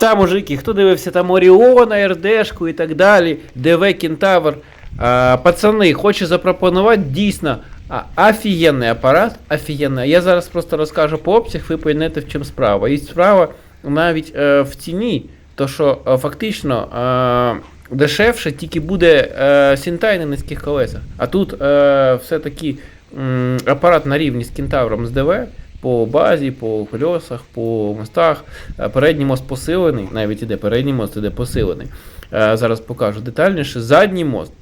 Та, мужики, хто дивився там Оріона, РДшку і так далі, ДВ Кентавр. А, пацани, хочу запропонувати дійсно офігенний апарат. Офігенний. Я зараз просто розкажу по обсяг, ви поймете, в чому справа. І справа навіть е, в ціні, то що е, фактично е, дешевше тільки буде е, Сінтай на низьких колесах. А тут е, все-таки апарат на рівні з кентавром з ДВ. По базі, по кольосах, по мостах. Е, Передній мост посилений, навіть іде передній мост іде посилений. Е, Зараз покажу детальніше. Задній мост.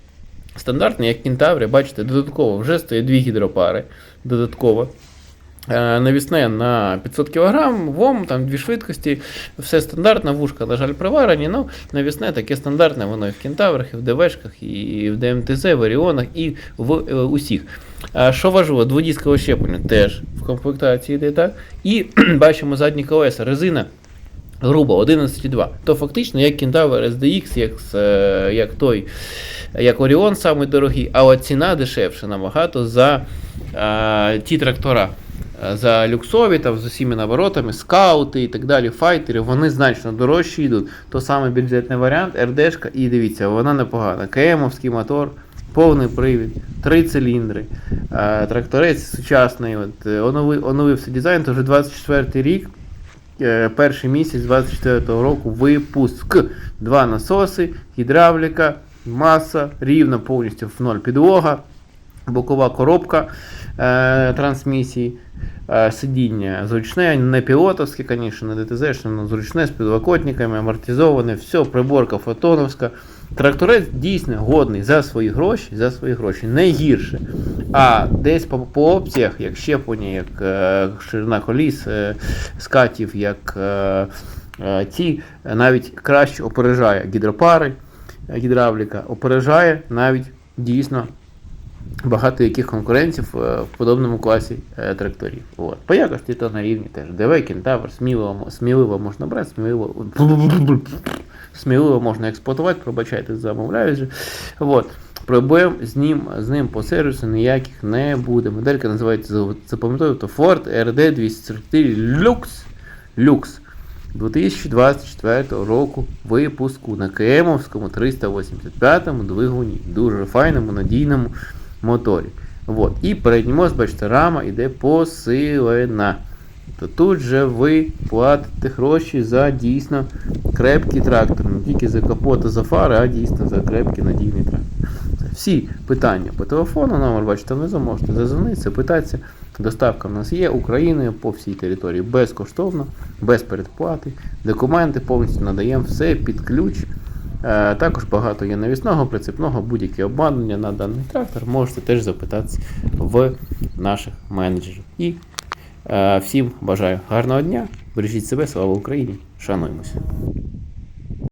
Стандартний, як кінтаврі, бачите, додатково вже стоять дві гідропари. Додатково. Е, Навісне на 500 кг, ВОМ, там дві швидкості, все стандартно, вушка, на жаль, приварені, ну навісне таке стандартне, воно і в кентаврах, і в ДВшках, і в ДМТЗ, в Оріонах, і в е, усіх. А що важливо, дводіскове щеплення теж в комплектації йде так. І бачимо задні колеса, резина. Грубо 11,2. То фактично як Кентавр SDX, як, е, як той, як Оріон самий дорогий, а от ціна дешевша набагато за е, ті трактора. За люксові, там, з усіма наворотами, скаути і так далі, файтери, вони значно дорожчі йдуть. То саме бюджетний варіант, РДшка, і дивіться, вона непогана. КМовський мотор, повний привід, три циліндри, тракторець сучасний, от, е, онови, оновився дизайн, то вже 24 рік. Е, перший місяць 24-го року випуск. Два насоси, гідравліка, маса, рівна повністю в ноль підлога, бокова коробка е, трансмісії, е, сидіння зручне, не пілотовське, звісно, не ДТЗ, але зручне з підлокотниками, амортизоване, все, приборка фотоновська. Тракторець дійсно годний за свої гроші, за свої гроші, не гірше. А десь по, по опціях, як щеплення, як е, ширина коліс, е, скатів, як е, е, ті, навіть краще опережає гідропари, гідравліка, опережає навіть дійсно багато яких конкурентів е, в подобному класі е, тракторів. От. По якості то на рівні теж. ДВ, Кентавр, сміливо, сміливо можна брати, сміливо, сміливо можна експлуатувати, пробачайте, замовляють же. От. Проблем з ним, з ним по сервісу ніяких не буде. Моделька називається, запам'ятовую, то Ford RD 244 Lux. Lux. 2024 року випуску на КМовському 385 двигуні. Дуже файному, надійному моторі. Вот. І передній мост, бачите, рама йде посилена. То тут же ви платите гроші за дійсно крепкий трактор. Не тільки за капот і за фари, а дійсно за крепкий надійний трактор. Всі питання по телефону, номер бачите внизу, можете зазвонитися, питатися. Доставка в нас є Україною по всій території безкоштовно, без передплати. Документи повністю надаємо все під ключ. Е, Також багато є навісного, прицепного, будь-яке обладнання на даний трактор. Можете теж запитатися в наших менеджерів. І е, всім бажаю гарного дня. Бережіть себе, слава Україні! Шануємося!